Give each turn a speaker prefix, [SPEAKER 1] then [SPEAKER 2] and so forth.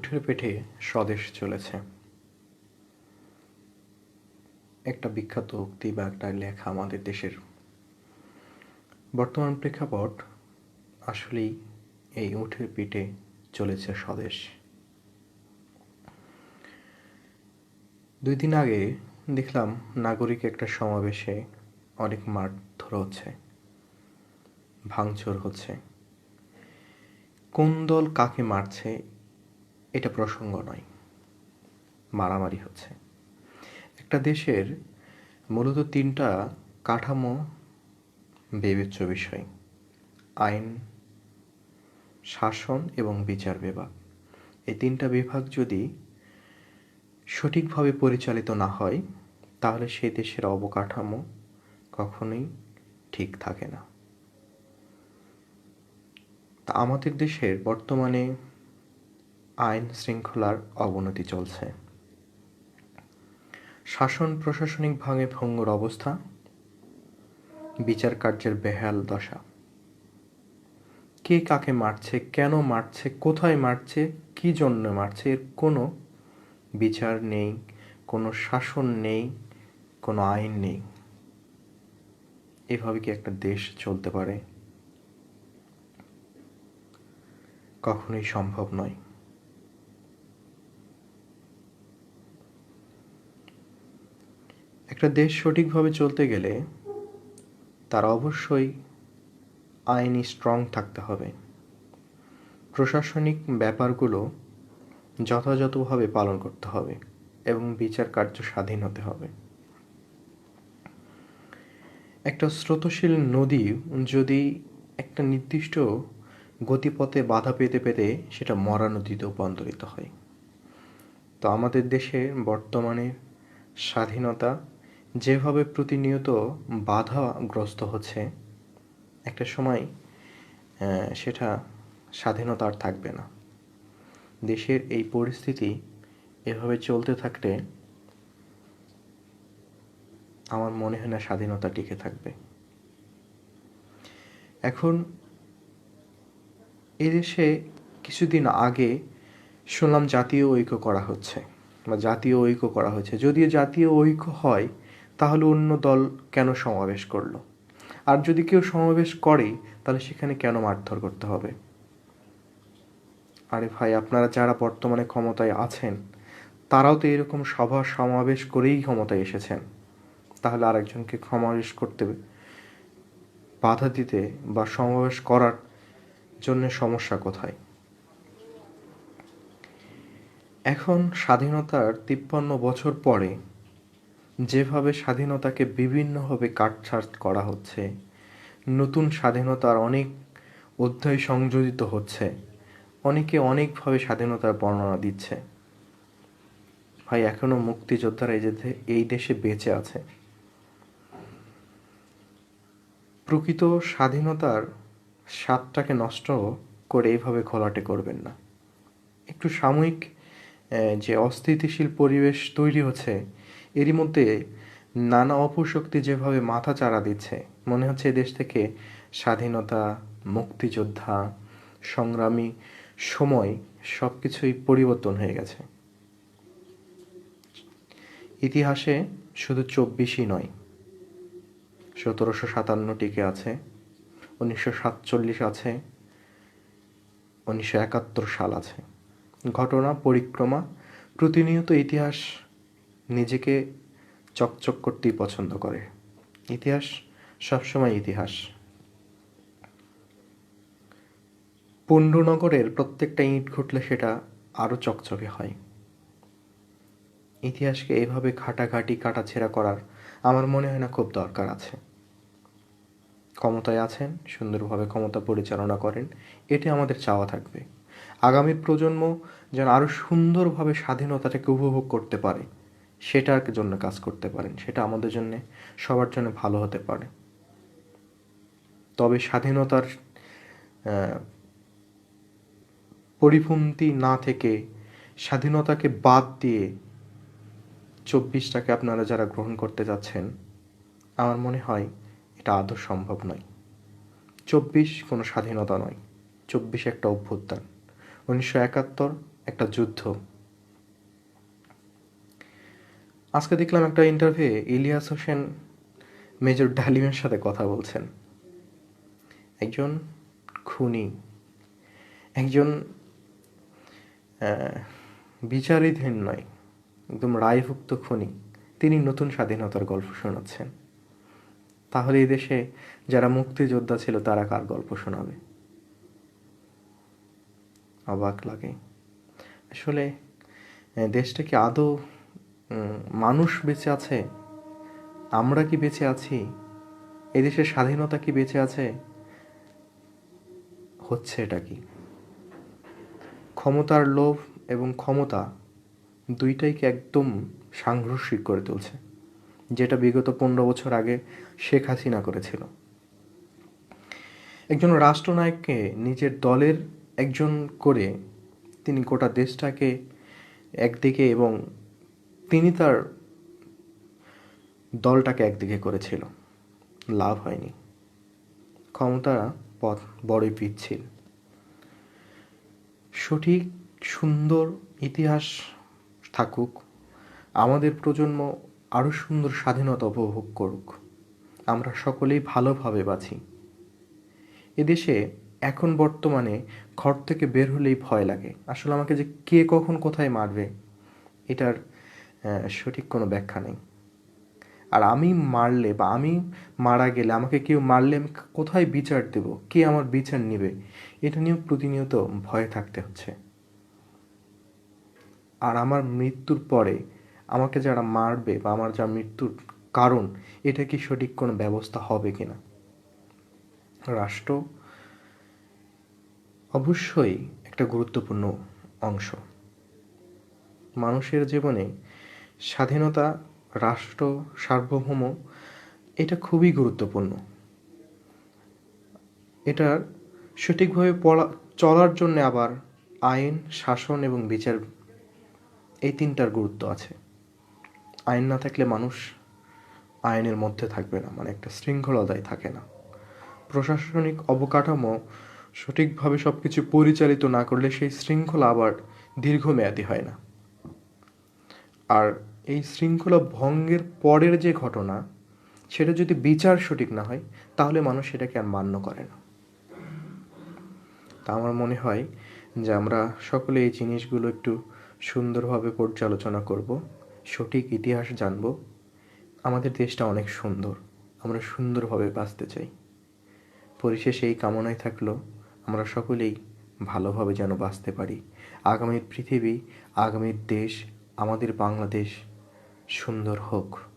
[SPEAKER 1] উঠের পেটে স্বদেশ চলেছে। একটা বিখ্যাত উক্তি বা একটা লেখা আমাদের দেশের। বর্তমান প্রেক্ষাপট আসলেই এই উঠের পিঠে চলেছে স্বদেশ। দুই দিন আগে দেখলাম নাগরিক একটা সমাবেশে অনেক মারধর হচ্ছে, ভাঙচুর হচ্ছে। কোন দল কাকে মারছে এটা প্রসঙ্গ নয়, মারামারি হচ্ছে। একটা দেশের মূলত তিনটা কাঠামো বিবেচ্য বিষয়, আইন, শাসন এবং বিচার বিভাগ। এই তিনটা বিভাগ যদি সঠিকভাবে পরিচালিত না হয়, তাহলে সেই দেশের অবকাঠামো কখনোই ঠিক থাকে না। তা আমাদের দেশের বর্তমানে আইন শৃঙ্খলার অবনতি চলছে। শাসন প্রশাসনিক ভাঙে ভঙ্গুর অবস্থা। বিচার কার্যের বেহাল দশা। কে কাকে মারছে, কেন মারছে, কোথায় মারছে, কি জন্য মারছে, এর কোনো বিচার নেই, কোনো শাসন নেই, কোনো আইন নেই। এভাবে কি একটা দেশ চলতে পারে? কখনোই সম্ভব নয়। একটা দেশ সঠিকভাবে চলতে গেলে তার অবশ্যই আইনি স্ট্রং থাকতে হবে। প্রশাসনিক ব্যাপারগুলো যথাযথভাবে পালন করতে হবে এবং বিচার কার্য স্বাধীন হতে হবে। একটা স্রোতশীল নদী যদি একটা নির্দিষ্ট গতিপথে বাধা পেতে পেতে সেটা মরা নদীতে রূপান্তরিত হয়। তো আমাদের দেশে বর্তমানে স্বাধীনতা যেভাবে প্রতিনিয়ত বাধাগ্রস্ত হচ্ছে, একটা সময় সেটা স্বাধীনতা আর থাকবে না। দেশের এই পরিস্থিতি এভাবে চলতে থাকলে আমার মনে হয় না স্বাধীনতা টিকে থাকবে। এখন এদেশে কিছুদিন আগে শুনলাম জাতীয় ঐক্য করা হচ্ছে, বা জাতীয় ঐক্য করা হচ্ছে যদিও জাতীয় ঐক্য হয় তাহলে অন্য দল কেন সমাবেশ করল? আর যদি কেউ সমাবেশ করে, তাহলে সেখানে কেন মারধর করতে হবে? আরে ভাই, আপনারা যারা বর্তমানে ক্ষমতায় আছেন, তারাও তো এরকম সভা সমাবেশ করেই ক্ষমতায় এসেছেন। তাহলে আরেকজনকে সমাবেশ করতে বাধা দিতে বা সমাবেশ করার জন্য সমস্যা কোথায়? এখন স্বাধীনতার তিপ্পান্ন বছর পরে যেভাবে স্বাধীনতাকে বিভিন্নভাবে কাটছাট করা হচ্ছে, নতুন স্বাধীনতার অনেক অধ্যায় সংযোজিত হচ্ছে, অনেকে অনেকভাবে স্বাধীনতার বর্ণনা দিচ্ছে। ভাই, এখনও মুক্তিযোদ্ধারা এই এই দেশে বেঁচে আছে। প্রকৃত স্বাধীনতার স্বাদটাকে নষ্ট করে এইভাবে ঘোলাটে করবেন না। একটু সাময়িক যে অস্থিতিশীল পরিবেশ তৈরি হচ্ছে এরই মধ্যে নানা অপশক্তি যেভাবে মাথা চাড়া দিচ্ছে, মনে হচ্ছে দেশ থেকে স্বাধীনতা, মুক্তিযোদ্ধা, সংগ্রামী, সময় সব কিছুই পরিবর্তন হয়ে গেছে। ইতিহাসে শুধু চব্বিশই নয়, সতেরোশো সাতান্ন টিকে আছে, উনিশশো সাতচল্লিশ আছে, উনিশশো একাত্তর সাল আছে। ঘটনা, পরিক্রমা, প্রতিনিয়ত ইতিহাস নিজেকে চকচক করতেই পছন্দ করে। ইতিহাস সবসময় ইতিহাস। পুণ্ডনগরের প্রত্যেকটা ইট ঘটলে সেটা আরও চকচকে হয়। ইতিহাসকে এইভাবে ঘাটাঘাটি কাটাছেড়া করার আমার মনে হয় না খুব দরকার আছে। ক্ষমতায় আছেন, সুন্দরভাবে ক্ষমতা পরিচালনা করেন, এটি আমাদের চাওয়া থাকবে। আগামী প্রজন্ম যেন আরও সুন্দরভাবে স্বাধীনতাটাকে উপভোগ করতে পারে। সেটার জন্য কাজ করতে পারেন, সেটা আমাদের জন্য সবার জন্য ভালো হতে পারে। তবে স্বাধীনতার পরিপন্থী না থেকে স্বাধীনতাকে বাদ দিয়ে চব্বিশটাকে আপনারা যারা গ্রহণ করতে যাচ্ছেন, আমার মনে হয় এটা আদৌ সম্ভব নয়। চব্বিশ কোনো স্বাধীনতা নয়, চব্বিশ একটা অভ্যুত্থান। উনিশশো একাত্তর একটা যুদ্ধ। আজকে দেখলাম একটা ইন্টারভিউ ইলিয়াস হোসেন, মেজর ডালিমের সাথে কথা বলছেন। একজন খুনি, একজন বিচারাধীন নয়, একদম রায়ভুক্ত খুনি। তিনি নতুন স্বাধীনতার গল্প শোনাচ্ছেন। তাহলে এই দেশে যারা মুক্তিযোদ্ধা ছিল, তারা কার গল্প শোনাবে? অবাক লাগে। আসলে দেশটা কি আদৌ মানুষ বেঁচে আছে? আমরা কি বেঁচে আছি? এদেশের স্বাধীনতা কি বেঁচে আছে? হচ্ছে এটা কি? ক্ষমতার লোভ এবং ক্ষমতা দুইটাইকে একদম সাংঘর্ষিক করে তুলছে, যেটা বিগত পনেরো বছর আগে শেখ হাসিনা করেছিল। একজন রাষ্ট্রনায়ককে নিজের দলের একজন করে তিনি গোটা দেশটাকে একদিকে এবং তিনি তার দলটাকে একদিকে করেছিল। লাভ হয়নি। ক্ষমতা পথ বড়ই পিচ্ছিল। সঠিক, সুন্দর ইতিহাস থাকুক, আমাদের প্রজন্ম আরও সুন্দর স্বাধীনতা উপভোগ করুক। আমরা সকলেই ভালোভাবে বাঁচি। এদেশে এখন বর্তমানে ঘর থেকে বের হলেই ভয় লাগে। আসলে আমাকে যে কে কখন কোথায় মারবে, এটার সঠিক কোনো ব্যাখ্যা নেই। আর আমি মারলে বা আমি মারা গেলে আমাকে কেউ মারলে আমি কোথায় বিচার দেব? কে আমার বিচার নেবে? এটা নিয়েও প্রতিনিয়ত ভয়ে থাকতে হচ্ছে। আর আমার মৃত্যুর পরে আমাকে যারা মারবে বা আমার যা মৃত্যুর কারণ, এটা কি সঠিক কোনো ব্যবস্থা হবে কিনা? রাষ্ট্র অবশ্যই একটা গুরুত্বপূর্ণ অংশ। মানুষের জীবনে স্বাধীনতা, রাষ্ট্র, সার্বভৌম, এটা খুবই গুরুত্বপূর্ণ। এটার সঠিকভাবে পড়া, চলার জন্য আবার আইন, শাসন এবং বিচার এই তিনটার গুরুত্ব আছে। আইন না থাকলে মানুষ আইনের মধ্যে থাকবে না মানে একটা শৃঙ্খলতায় থাকে না। প্রশাসনিক অবকাঠামো সঠিকভাবে সব কিছু পরিচালিত না করলে সেই শৃঙ্খলা আবার দীর্ঘমেয়াদী হয় না। আর এই শৃঙ্খলা ভঙ্গের পরের যে ঘটনা, সেটা যদি বিচার সঠিক না হয়, তাহলে মানুষ সেটাকে আর মান্য করে না। তা আমার মনে হয় যে আমরা সকলে এই জিনিসগুলো একটু সুন্দরভাবে পর্যালোচনা করব, সঠিক ইতিহাস জানব। আমাদের দেশটা অনেক সুন্দর, আমরা সুন্দরভাবে বাঁচতে চাই। পরিশেষে এই কামনায় থাকল, আমরা সকলেই ভালোভাবে যেন বাঁচতে পারি। আগামীর পৃথিবী, আগামীর দেশ, আমাদের বাংলাদেশ সুন্দর হোক।